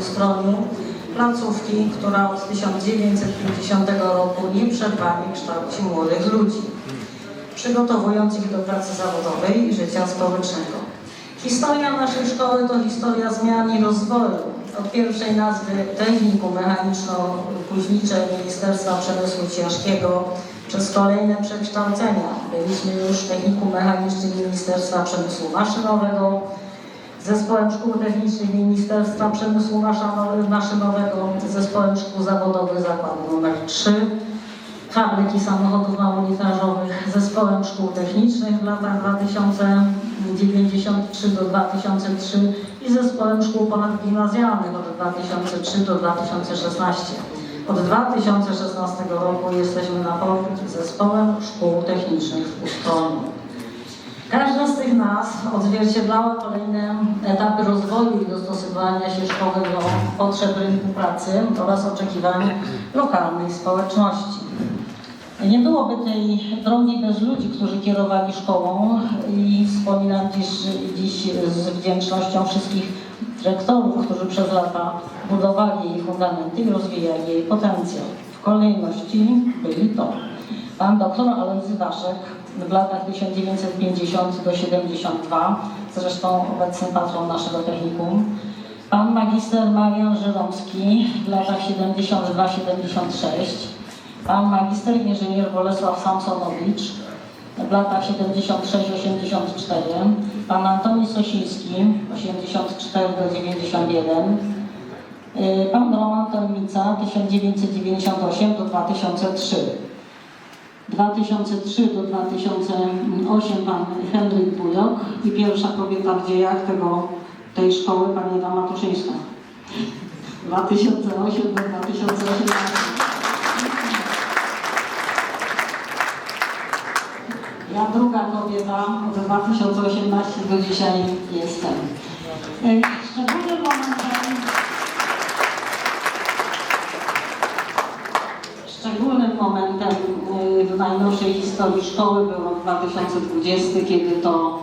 ustroniu placówki, która od 1950 roku nieprzerwanie kształci młodych ludzi, przygotowując ich do pracy zawodowej i życia społecznego. Historia naszej szkoły to historia zmian i rozwoju. Od pierwszej nazwy Technikum Mechaniczno-Kuźnicze Ministerstwa Przemysłu Ciężkiego przez kolejne przekształcenia. Byliśmy już Technikum Mechanicznym Ministerstwa Przemysłu Maszynowego, Zespołem Szkół Technicznych Ministerstwa Przemysłu Maszynowego, Zespołem Szkół Zawodowych Zakładu nr 3, Fabryki Samochodów Małolitrażowych, Zespołem Szkół Technicznych w latach 2093 do 2003 i Zespołem Szkół Ponadgimnazjalnych od 2003 do 2016. Od 2016 roku jesteśmy na powrót Zespołem Szkół Technicznych w Ustroniu. Każda z tych nazw odzwierciedlała kolejne etapy rozwoju i dostosowania się szkoły do potrzeb rynku pracy oraz oczekiwań lokalnej społeczności. Nie byłoby tej drogi bez ludzi, którzy kierowali szkołą i wspominam dziś, dziś z wdzięcznością wszystkich dyrektorów, którzy przez lata budowali jej fundamenty i rozwijali jej potencjał. W kolejności byli to pan dr Alojzy Waszek w latach 1950 do 72, zresztą obecny patron naszego technikum, pan magister Marian Żeromski w latach 72-76, Pan magister inżynier Bolesław Samsonowicz w latach 76-84, pan Antoni Sosiński 84 do 91, y, pan Roman Tormica 1998 do 2003. 2003 do 2008 pan Henryk Bujok i pierwsza kobieta w dziejach tego, tej szkoły pani Ewa Matuszyńska. 2008 do 2018. Ja druga kobieta od 2018 do dzisiaj jestem. Y, Szczególnym momentem, szczególnym momentem najnowszej historii szkoły był rok 2020, kiedy to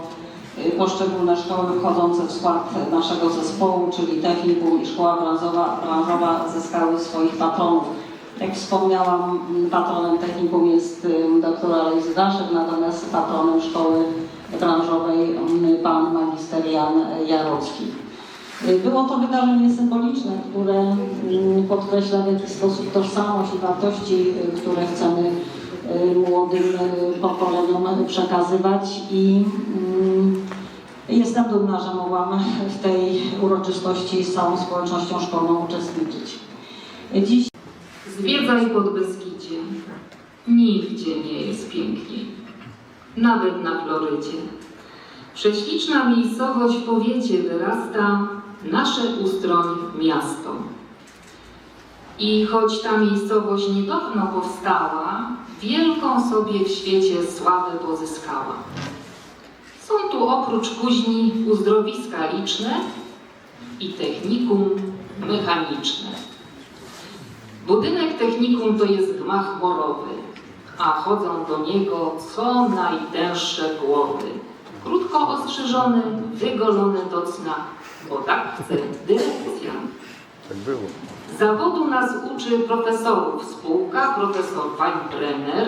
y, poszczególne szkoły wchodzące w skład naszego zespołu, czyli Technikum i Szkoła Branżowa, branżowa zyskały swoich patronów. Jak wspomniałam, patronem technikum jest y, dr Alojzy Daszek, natomiast patronem szkoły branżowej y, pan magister Jan Jarocki. Było to wydarzenie symboliczne, które podkreśla w jakiś sposób tożsamość i wartości, które chcemy młodym y, pokoleniom przekazywać i y, jestem dumna, że mogłam w tej uroczystości z całą społecznością szkolną uczestniczyć. Dziś Zwiedzaj Podbeskidzie. Nigdzie nie jest piękniej. Nawet na Florydzie. Prześliczna miejscowość w powiecie wyrasta nasze Ustroń miasto. I choć ta miejscowość niedawno powstała, wielką sobie w świecie sławę pozyskała. Są tu oprócz kuźni uzdrowiska liczne i technikum mechaniczne. Budynek technikum to jest gmach morowy, a chodzą do niego co najtęższe głowy. Krótko ostrzyżony, wygolony do cna, bo tak chce dyrekcja. Tak było. Zawodu nas uczy profesorów spółka, profesor Weinbrenner,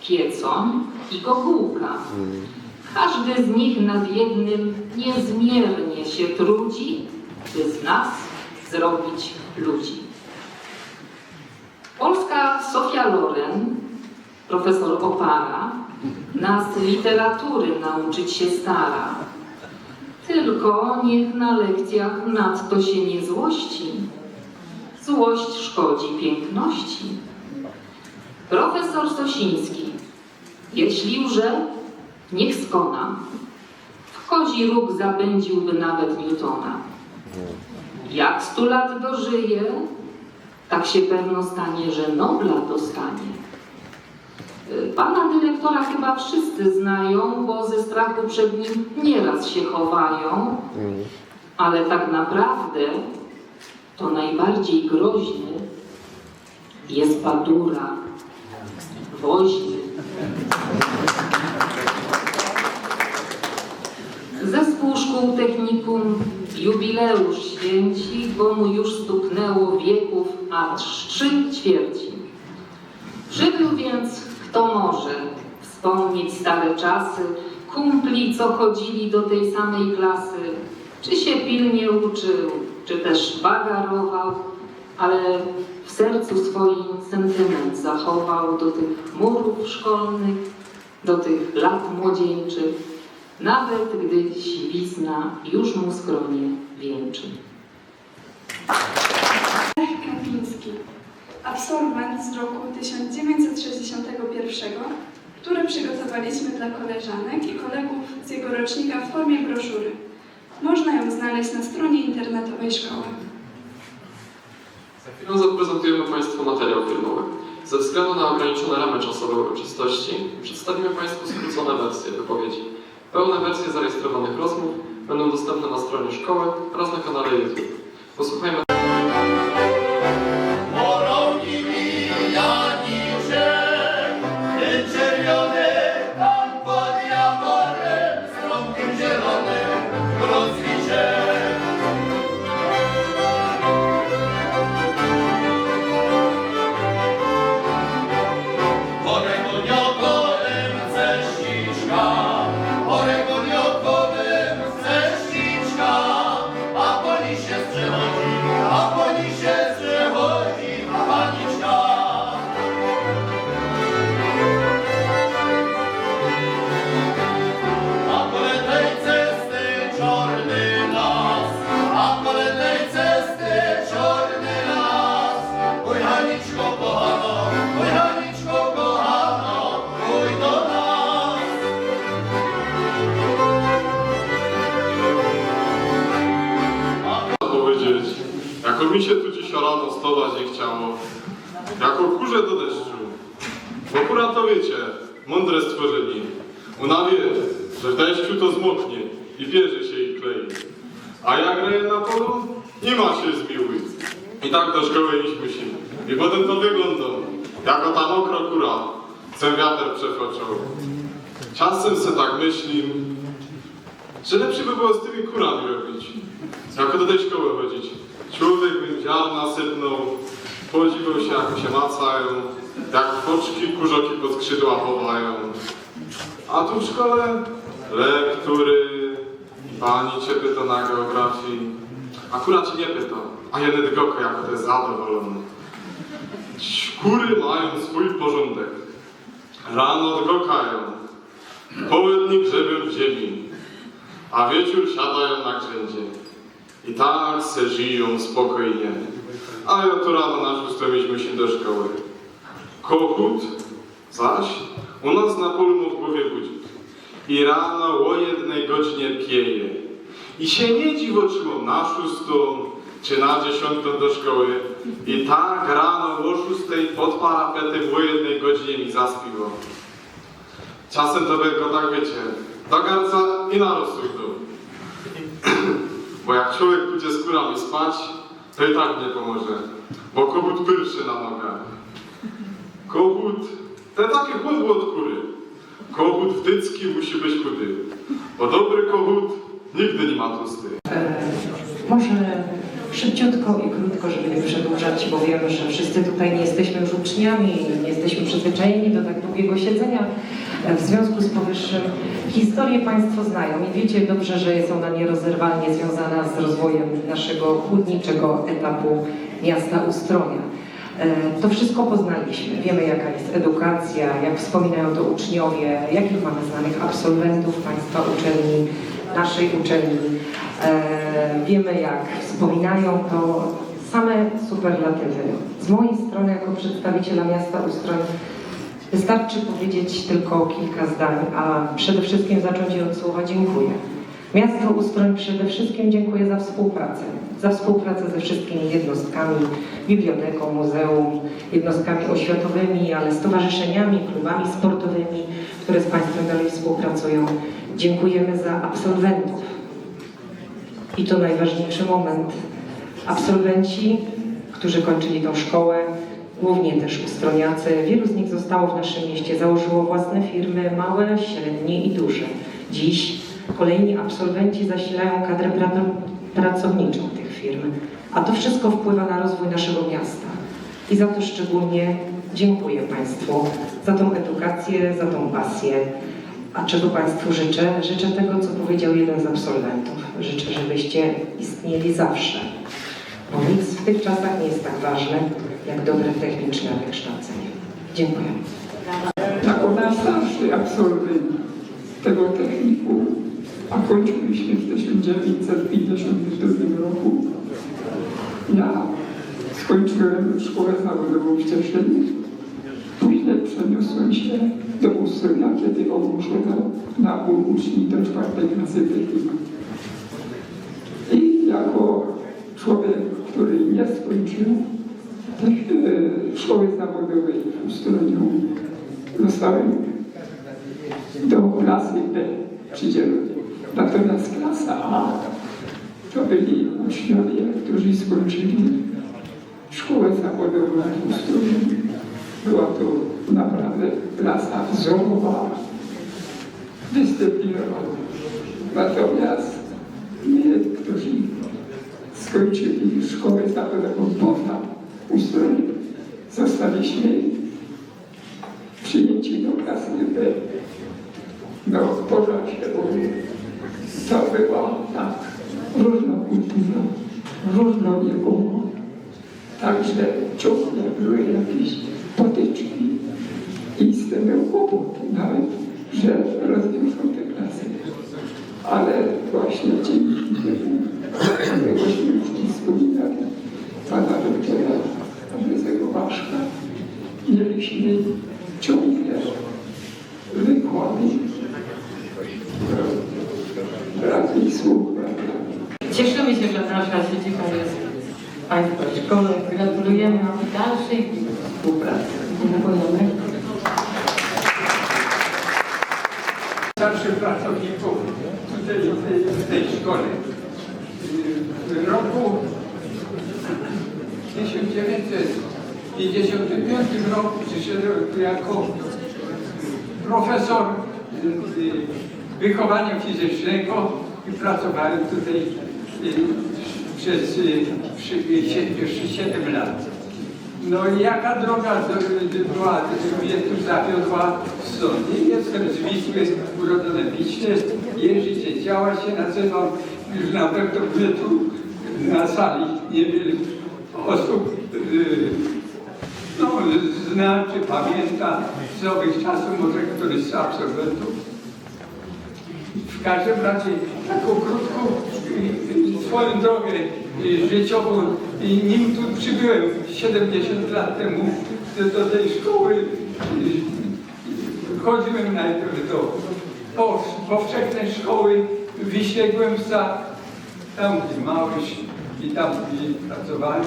Kiecoń i Kokułka. Każdy z nich nad jednym niezmiernie się trudzi, by z nas zrobić ludzi. Polska Sofia Loren, profesor Opara, nas literatury nauczyć się stara. Tylko niech na lekcjach nadto się nie złości. Złość szkodzi piękności. Profesor Sosiński, jeśli łże, niech skona. W kozi róg zabędziłby nawet Newtona. Jak stu lat dożyje, tak się pewno stanie, że Nobla dostanie. Pana dyrektora chyba wszyscy znają, bo ze strachu przed nim nieraz się chowają, ale tak naprawdę to najbardziej groźny jest Badura, woźny. Zespół szkół technikum jubileusz święci, bo mu już stuknęło wieków aż trzy ćwierci. Przybył więc, kto może, wspomnieć stare czasy, kumpli, co chodzili do tej samej klasy, czy się pilnie uczył, czy też bagarował, ale w sercu swoim sentyment zachował do tych murów szkolnych, do tych lat młodzieńczych, nawet gdy siwizna już mu skronie wieńczy. Kapiński, absolwent z roku 1961, który przygotowaliśmy dla koleżanek i kolegów z jego rocznika w formie broszury. Można ją znaleźć na stronie internetowej szkoły. Za chwilę zaprezentujemy Państwu materiał filmowy. Ze względu na ograniczone ramy czasowe uroczystości przedstawimy Państwu skrócone wersje wypowiedzi. Pełne wersje zarejestrowanych rozmów będą dostępne na stronie szkoły oraz na kanale YouTube. Posłuchajmy jako kurze do deszczu. Bo kura to wiecie, mądre stworzenie. Ona wie, że w deszczu to zmoknie i bierze się i klei. A jak graje na polu, nie ma się zmiłuj. I tak do szkoły iść musimy. I potem to wygląda, jako ta mokra kura, co wiatr przefoczał. Czasem se tak myśli, że lepsze by było z tymi kurami robić. Jako do tej szkoły chodzić. Człowiek by ziarna sypnął, podziwiał się jak się macają, jak foczki kurzoki pod skrzydła chowają. A tu w szkole lektury, pani cię pyta na geografii. Akurat cię nie pyta, a jeden tylko jako to jest zadowolony. Kury mają swój porządek. Rano odgokają, południk grzebią w ziemi, a wieczór siadają na grzędzie. I tak se żyją spokojnie. A ja to rano na szóstą mieliśmy się do szkoły. Kochut zaś u nas na polu w głowie budzik. I rano o jednej godzinie pieje. I się nie dziw otrzymał na szóstą czy na dziesiątą do szkoły. I tak rano o szóstej pod parapetem o jednej godzinie mi zaspiło. Czasem to tylko tak wiecie, do garca i na rozsądku. Bo jak człowiek pójdzie z kurami spać, to i tak nie pomoże. Bo kogut pierwszy na nogach. Kogut, to takie chłodło od kury. Kogut wtycki musi być chudy. Bo dobry kogut nigdy nie ma tłusty. Może szybciutko i krótko, żeby nie przedłużać, bo wiemy, że wszyscy tutaj nie jesteśmy już uczniami, nie jesteśmy przyzwyczajeni do tak długiego siedzenia. W związku z powyższym historię Państwo znają i wiecie dobrze, że jest ona nierozerwalnie związana z rozwojem naszego chłodniczego etapu miasta Ustronia. E, To wszystko poznaliśmy. Wiemy, jaka jest edukacja, jak wspominają to uczniowie, jakich mamy znanych absolwentów Państwa uczelni, naszej uczelni. E, Wiemy, jak wspominają to same superlatywy. Z mojej strony, jako przedstawiciela miasta Ustroń, wystarczy powiedzieć tylko kilka zdań, a przede wszystkim zacząć od słowa dziękuję. Miasto Ustroń przede wszystkim dziękuję za współpracę. Za współpracę ze wszystkimi jednostkami, biblioteką, muzeum, jednostkami oświatowymi, ale stowarzyszeniami, klubami sportowymi, które z Państwem dalej współpracują. Dziękujemy za absolwentów. I to najważniejszy moment. Absolwenci, którzy kończyli tą szkołę, głównie też ustroniacy, wielu z nich zostało w naszym mieście, założyło własne firmy, małe, średnie i duże. Dziś kolejni absolwenci zasilają kadrę pra- pracowniczą tych firm. A to wszystko wpływa na rozwój naszego miasta. I za to szczególnie dziękuję Państwu za tą edukację, za tą pasję. A czego Państwu życzę? Życzę tego, co powiedział jeden z absolwentów. Życzę, żebyście istnieli zawsze. Bo nic w tych czasach nie jest tak ważne, jak dobre techniczne wykształcenie. Dziękuję. jako najstarszy absolwent tego technikum, a kończyliśmy w 1952 roku. Ja skończyłem szkołę zawodową w Cieszynie. Później przeniosłem się do Ustronia, kiedy ogłoszono nabór uczniów do czwartej klasy technikum. Jako człowiek, który nie skończył e, szkoły zawodowej w Ustroniu, zostałem do klasy B przydzielony. Natomiast klasa A to byli uczniowie, którzy skończyli szkołę zawodową w Ustroniu. Była to naprawdę klasa wzorowa, dyscyplinowana. Natomiast skończyli szkołę zawodową poza Ustroniu, zostaliśmy przyjęci do klasy B. Pożar się mówi. To była tak różnokultura, różnowiekowa. Także ciągle były jakieś potyczki i z tym był kłopot nawet, że rozwiążą te klasy. Ale właśnie dzięki temu, jakbyśmy już wspominali pana doktora Jerzego Waszka, mieliśmy ciągle wykłady. Brak mi słów, prawda? Cieszymy się, że nasza siedziba jest w Państwa szkole. Gratulujemy dalszej współpracy. Dziękujemy. Starszych pracowników tutaj w tej, szkole. W roku 1955 roku przyszedłem tu jako profesor y, wychowania fizycznego i pracowałem tutaj y, przez y, przy- 7 lat. No i jaka droga była, tu zawiodła w sądzie. Jestem z Wisły, urodzony w Wiśle. Jerzy Cieciała się nazywam. Już na pewno mnie tu na sali niewiele osób y, no, zna czy pamięta z owych czasów, może któryś z absolwentów. W każdym razie taką krótką swoją drogę y, życiową, y, nim tu przybyłem 70 lat temu do, tej szkoły, y, chodziłem najpierw do po- powszechnej szkoły w Wiśle Głębca, tam gdzie Małysz i tam gdzie pracowałem.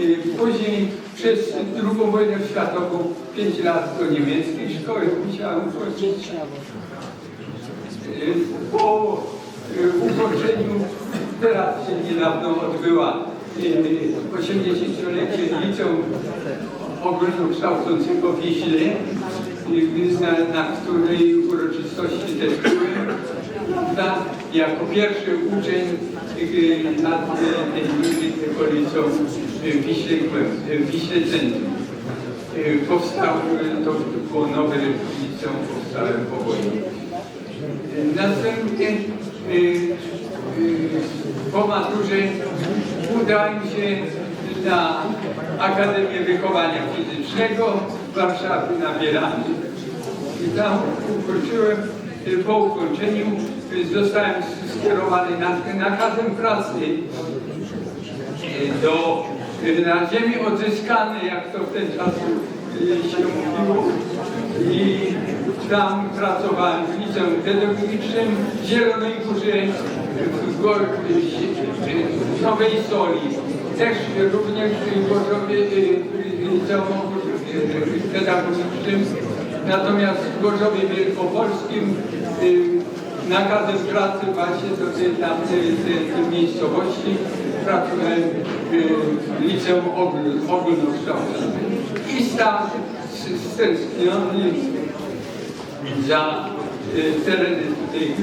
Y, Później przez II wojnę światową 5 lat do niemieckiej szkoły musiałem chodzić. Po ukończeniu, teraz się niedawno odbyła y, 80-lecie liceum ogólnokształcącego w Wiśle, y, na, na której uroczystości też byłem, jako pierwszy uczeń y, na tej liceum w Wiśle, Wiśle Centrum. Y, Powstał, y, to było nowe liceum, powstałe po wojnie. Następnie y, y, po maturze udałem się na Akademię Wychowania Fizycznego w Warszawie na Bieraniu. I tam ukończyłem, po ukończeniu zostałem skierowany na, nakazem pracy do, na ziemi odzyskanej, jak to w ten czas się mówiło. I tam pracowałem w liceum pedagogicznym w Zielonej Górze, w Nowej Soli. Też również w Gorzowie, y, liceum y, pedagogicznym. Natomiast w Gorzowie Wielkopolskim y, nakazem pracy właśnie tej, tam, tej, tej, tej miejscowości y, w liceum ogól- ogólnokształcącym. I stał stęskniony za y, tereny tutaj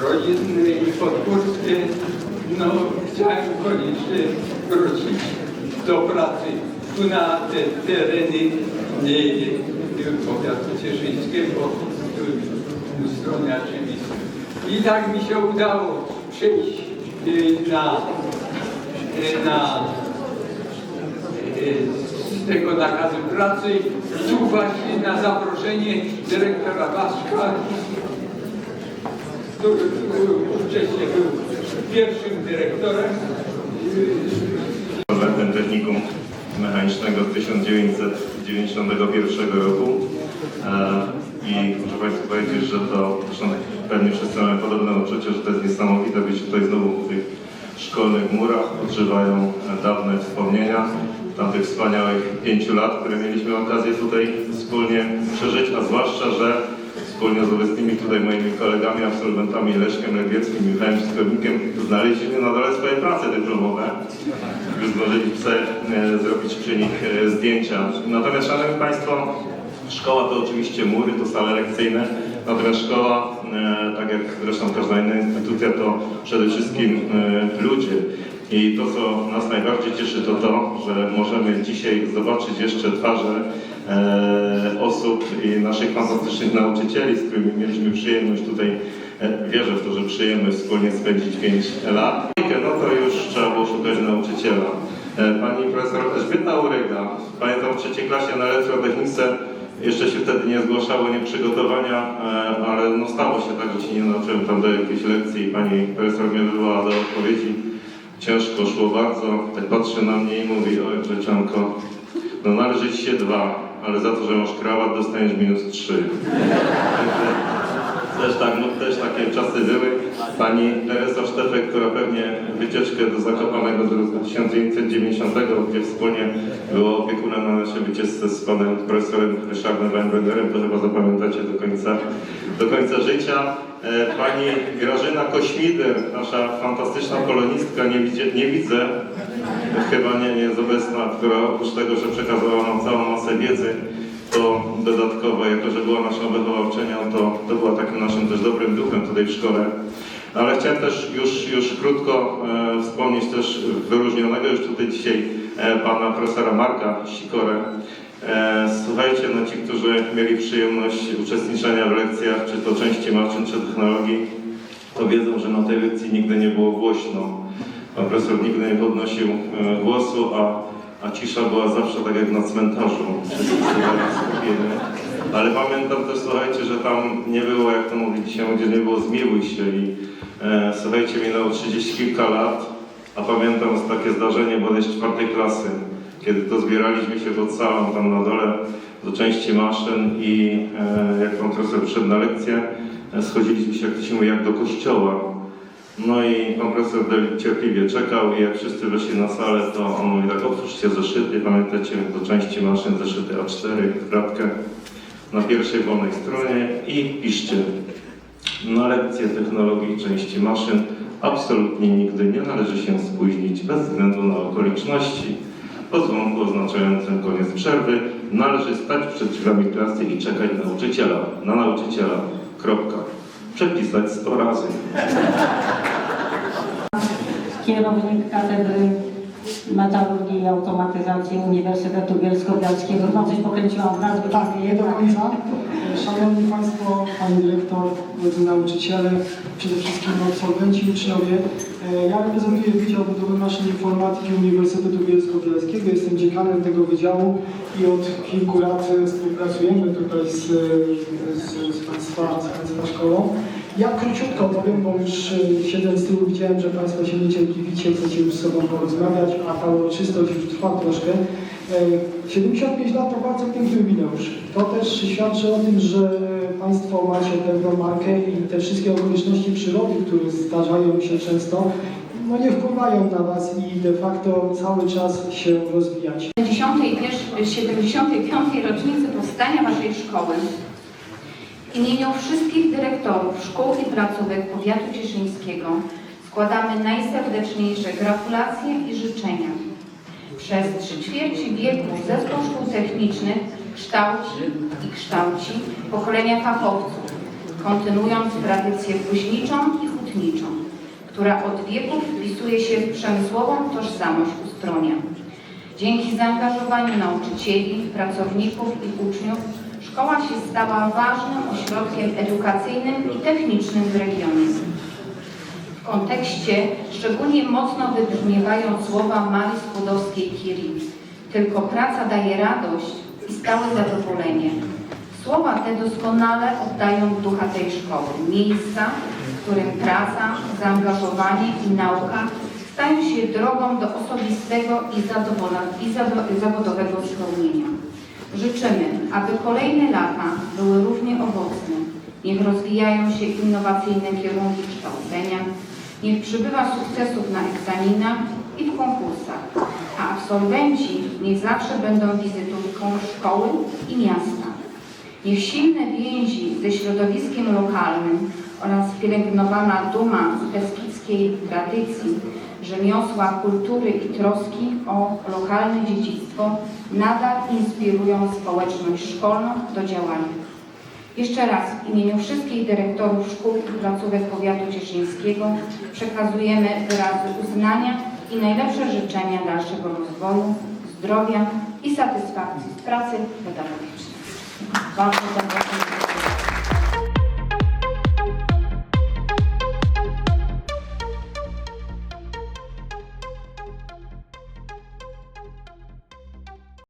y, rodzinne i no chciałem koniecznie wrócić do pracy tu na te tereny nie, nie, powiatu cieszyńskiego, tu po stronie oczywistej. I tak mi się udało przejść y, na, y, na y, z tego nakazu pracy. Tu właśnie na zaproszenie dyrektora Waszka, który, który wcześniej był pierwszym dyrektorem, Absolwentem Technikum Mechanicznego 1991 roku. E, i muszę Państwu powiedzieć, że to, zresztą pewnie wszyscy mają podobne odczucie, że to jest niesamowite być tutaj znowu w tych szkolnych murach, odżywają dawne wspomnienia tamtych wspaniałych pięciu lat, które mieliśmy okazję tutaj wspólnie przeżyć, a zwłaszcza, że wspólnie z obecnymi tutaj moimi kolegami, absolwentami Leszkiem Lewieckim Michałem Skarbnikiem znaleźliśmy na dole swoje prace dyplomowe. Już zdążyliśmy sobie zrobić przy nich e, zdjęcia. Natomiast, Szanowni Państwo, szkoła to oczywiście mury, to sale lekcyjne, natomiast szkoła, e, tak jak zresztą każda inna instytucja, to przede wszystkim e, ludzie. I to, co nas najbardziej cieszy, to to, że możemy dzisiaj zobaczyć jeszcze twarze osób i naszych fantastycznych nauczycieli, z którymi mieliśmy przyjemność tutaj, e, wierzę w to, że przyjemność wspólnie spędzić 5 lat. No to już trzeba było szukać nauczyciela. E, Pani profesor Elżbieta Uryga, pamiętam w trzeciej klasie na elektrotechnice, jeszcze się wtedy nie zgłaszało nieprzygotowania, e, ale no stało się tak, że się nie nauczyłem tam do jakiejś lekcji i pani profesor mnie wywołała do odpowiedzi. Ciężko szło bardzo, tak patrzy na mnie i mówi, oj Grzeczanko, no należy ci się dwa, ale za to, że masz krawat dostaniesz minus trzy. Też tak, no też takie czasy były. Pani Teresa Sztefek, która pewnie wycieczkę do Zakopanego z roku 1990, gdzie wspólnie była opiekunem na naszej wycieczce z panem profesorem Ryszardem Weinbergerem, to chyba zapamiętacie do końca, do końca życia. E, Pani Grażyna Kośmider, nasza fantastyczna polonistka, nie, widzie, nie widzę, chyba nie, nie jest obecna, która oprócz tego, że przekazała nam całą masę wiedzy, to dodatkowo, jako że była naszą wychowawczynią, to, to była takim naszym też dobrym duchem tutaj w szkole. Ale chciałem też już, już krótko e, wspomnieć też wyróżnionego już tutaj dzisiaj e, pana profesora Marka Sikorę. E, słuchajcie, no ci, którzy mieli przyjemność uczestniczenia w lekcjach, czy to części maszyn, czy technologii, to wiedzą, że na tej lekcji nigdy nie było głośno. Pan profesor nigdy nie podnosił e, głosu, a, a cisza była zawsze tak jak na cmentarzu. Ale pamiętam też, słuchajcie, że tam nie było, jak to mówi dzisiaj, gdzie nie było zmiłuj się i e, słuchajcie, minęło 30 kilka lat, a pamiętam takie zdarzenie bodaj z czwartej klasy, kiedy to zbieraliśmy się pod salą tam na dole do części maszyn i e, jak pan profesor wszedł na lekcję, e, schodziliśmy się, jak to się mówi, jak do kościoła. No i pan profesor Del cierpliwie czekał i jak wszyscy weszli na salę, to on mówi tak, otwórzcie zeszyty, pamiętacie, do części maszyn zeszyty A4, kratkę na pierwszej wolnej stronie i piszcie na lekcję technologii części maszyn absolutnie nigdy nie należy się spóźnić bez względu na okoliczności. Po dzwonku oznaczającym koniec przerwy należy stać przed drzwiami klasy i czekać nauczyciela. Na nauczyciela. Kropka. Przepisać 100 razy. Kierownik Katedry Metalurgii i Automatyzacji Uniwersytetu Bielsko-Bialskiego. No coś pokręciłam w nazwie. Tak, nie do końca. Szanowni Państwo, Pani Dyrektor, drodzy nauczyciele, przede wszystkim absolwenci, uczniowie. E, Ja reprezentuję Wydział Budowy Maszyn Informatyki Uniwersytetu Bielsko-Bialskiego. Jestem dziekanem tego wydziału i od kilku lat współpracujemy tutaj z, z, z, państwa, z Państwa szkołą. Ja króciutko powiem, bo już e, siedząc z tyłu widziałem, że Państwo się niecierpliwicie chcecie już z sobą porozmawiać, a ta uroczystość już trwa troszkę. E, 75 lat to bardzo piękny jubileusz. To też świadczy o tym, że Państwo macie pewną markę i te wszystkie okoliczności przyrody, które zdarzają się często, no nie wpływają na Was i de facto cały czas się rozwijacie. 71 75. rocznicy powstania Waszej szkoły w imieniu wszystkich dyrektorów szkół i placówek powiatu cieszyńskiego składamy najserdeczniejsze gratulacje i życzenia. Przez trzy ćwierci wieku Zespół Szkół Technicznych kształci i kształci pokolenia fachowców, kontynuując tradycję woźniczą i hutniczą. która od wieków wpisuje się w przemysłową tożsamość Ustronia. Dzięki zaangażowaniu nauczycieli, pracowników i uczniów szkoła się stała ważnym ośrodkiem edukacyjnym i technicznym w regionie. W kontekście szczególnie mocno wybrzmiewają słowa Marii Skłodowskiej-Curie. Tylko praca daje radość i stałe zadowolenie. Słowa te doskonale oddają ducha tej szkoły. Miejsca, w którym praca, zaangażowanie i nauka stają się drogą do osobistego i, i zawodowego spełnienia. Życzymy, aby kolejne lata były równie owocne. Niech rozwijają się innowacyjne kierunki kształcenia, niech przybywa sukcesów na egzaminach i w konkursach, a absolwenci niech zawsze będą wizytówką szkoły i miasta. Niech silne więzi ze środowiskiem lokalnym oraz pielęgnowana duma z beskidzkiej tradycji, rzemiosła, kultury i troski o lokalne dziedzictwo nadal inspirują społeczność szkolną do działania. Jeszcze raz w imieniu wszystkich dyrektorów szkół i placówek powiatu cieszyńskiego przekazujemy wyrazy uznania i najlepsze życzenia dalszego rozwoju, zdrowia i satysfakcji z pracy pedagogicznej. Bardzo